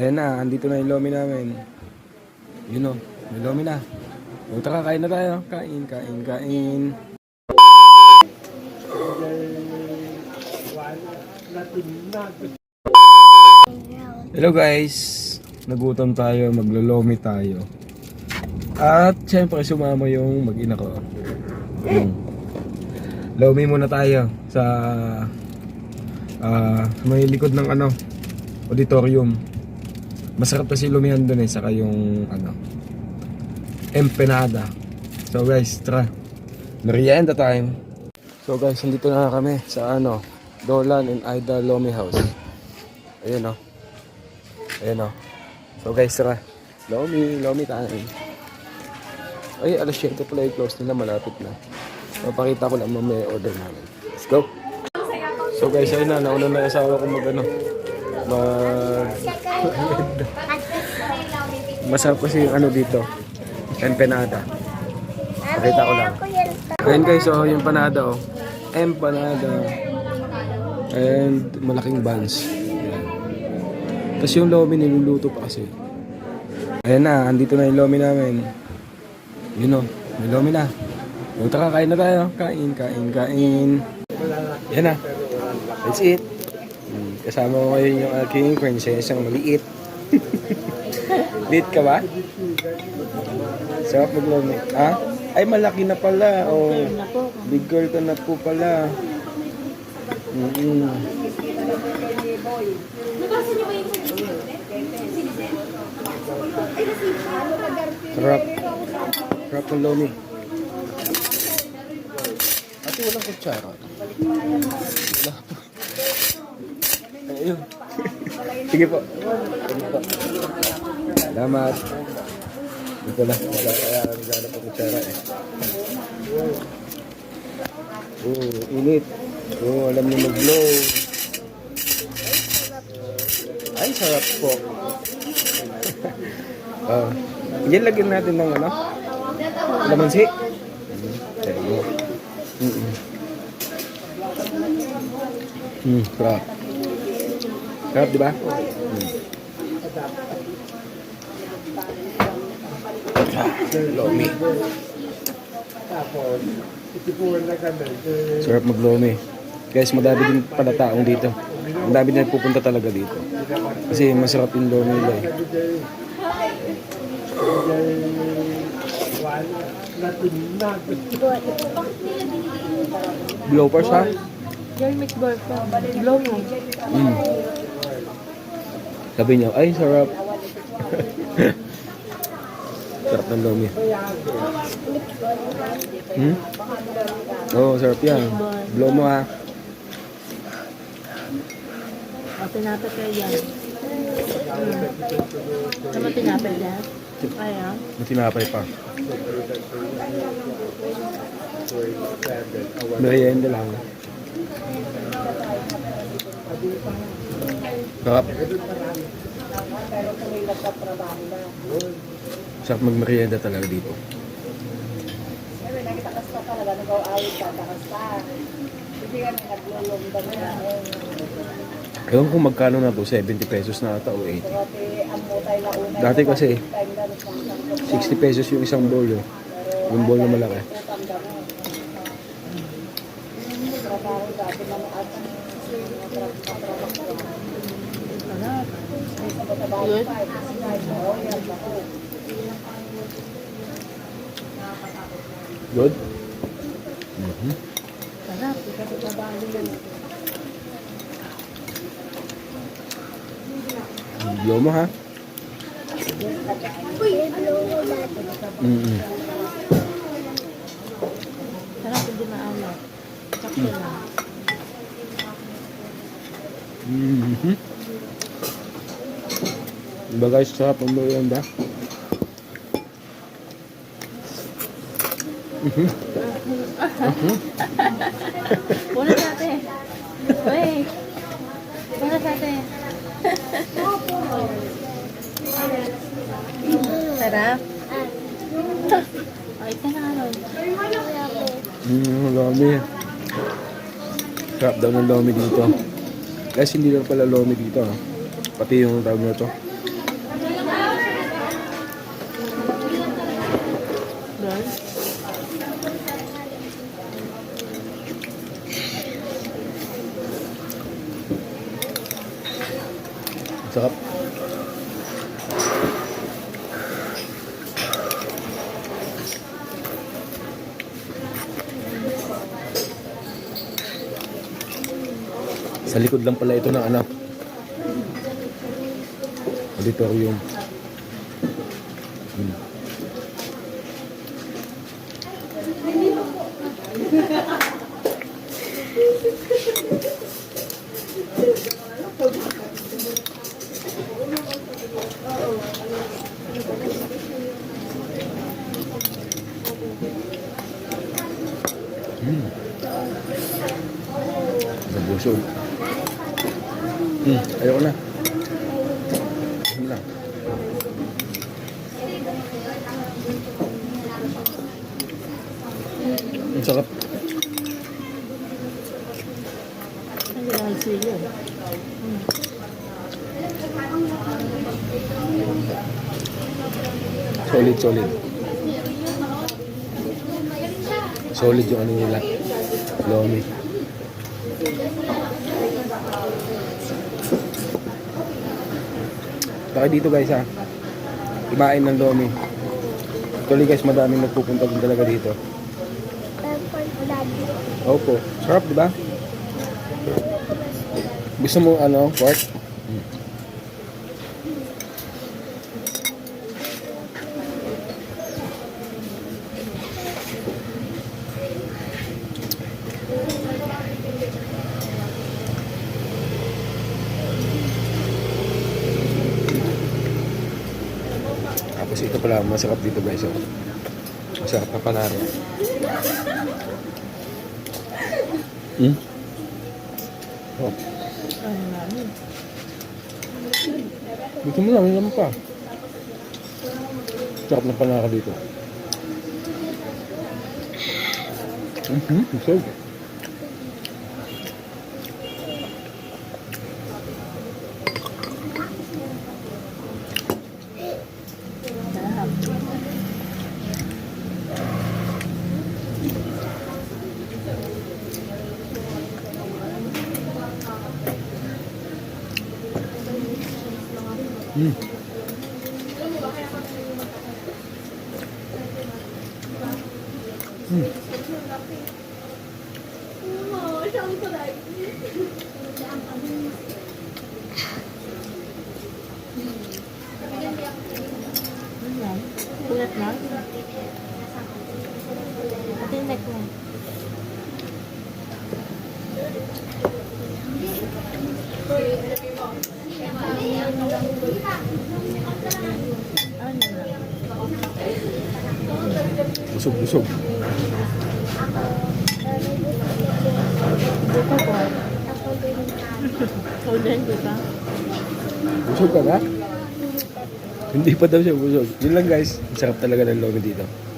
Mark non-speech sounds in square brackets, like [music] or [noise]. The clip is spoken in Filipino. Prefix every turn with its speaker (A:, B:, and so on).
A: Ayan na, andito na yung lomi namin. Yun o, may lomi na. O tara, kain na tayo. Kain, kain, kain. Hello guys! Nagutom tayo, maglolomi tayo. At syempre sumama yung mag-ina ko. Hmm. Lomi muna tayo sa ah may likod ng ano auditorium. Masarap kasi lumihan doon eh saka yung ano empanada. So guys, tara. Merienda time. So guys, nandito na kami sa ano Dolan and Ida Lomi House. Ayun oh. Ayun oh. So guys, tara. Lomi, Lomi time. Ay, alas 7 pala yung close nila, malapit na. Mapakita ko lang mamaya order namin. Let's go! So guys, ayun na, nauna na yung asawa ko mag ano, mag... [laughs] Masarap kasi yung ano dito, empanada. Pakita ko lang. Ayun guys, so yung panada oh. Empanada. And malaking buns. Tapos yung lomi niluluto pa kasi. Ayan na, andito na yung lomi namin. Yun o, may lomi na. O tara, kain na tayo. Kain, kain, kain. Yan na. Let's eat. Hmm, Kasama ko ngayon yung aking princess ang maliit. [laughs] Lit ka ba? Sarap maglomi. Ha? Ay, malaki na pala. Oh, big girl ka na po pala. Mm-mm. Sarap. Sarap ng lomi. Ate, walang kutsara. Wala po. Ayun. Sige po. Sige po. Salamat. Dito lang. Wala kaya naghanap ang kutsara eh. Oh, init. Oh, alam niyo mag-blow. Ay, sarap po. [laughs] Ah, yan lagyan natin ng ano? Lamansi. Mm, there you go. Mm-mm. Mm, sarap. Sarap, di ba? Mm. Ah, lomi. Sarap maglomi. Guys, madami din pala taong dito. Ang dami na pupunta talaga dito. Kasi masarap yung lomi nila eh. Blowers ha?
B: Your meatball po. Blow mo.
A: Mm. Sabi niya, ay sarap. [laughs] sarap ng lomi. Hmm? Oo, oh, sarap yan. Blow mo ha.
B: O, tinapit kayo yan. Hmm. Ano tinapit yan? Kaya?
A: May tinapay pa. Merienda lang. Sarap. Sarap magmerienda talaga dito. Ewan kung magkano na to, 70 pesos na ata o 80. Dati kasi, 60 pesos yung isang bowl eh. Yung bowl na malaki.
B: Good.
A: Good? Mhm.
B: Sarap.
A: Blow mo ha? Mm-mm. Diba guys, sarap ang merienda?
B: Una sa ate. Uy. Una sa ate. Sarap. Ay, ka na ano.
A: Mm, lomi. Sarap daw ng lomi dito. Guys, hindi lang pala lomi dito. Pati yung tawag na to. Sarap. Sa likod lang pala ito ng ano. Auditorium. Hmm. Hmm. [laughs] Nabusog. Hmm, ayoko na. Ayun lang. Ang sarap.
B: Hindi lang sili.
A: Solid, solid. Solid yung ano nila. Lomi. Baka dito guys ha. Kumain ng lomi. Actually guys, madaming nagpupunta din talaga dito. Opo. Sarap, di ba? Gusto mo ano, pork? Tapos ito pala, masarap dito guys. Oh. Masarap na panaro. Hmm? Oh. Gusto mo lang, yun naman pa. Sarap na panaro dito. Mm-hmm. Busog.
B: Sarap.
A: Mm. Mm.
B: Ano yan? Kulat na? Ate, neck mo. Ano na?
A: Busog, busog.
B: Dito ko. Ikaw din, di ba?
A: Busog ka na? Hindi pa daw siya busog. Yun lang guys. Sarap talaga ng lomi dito.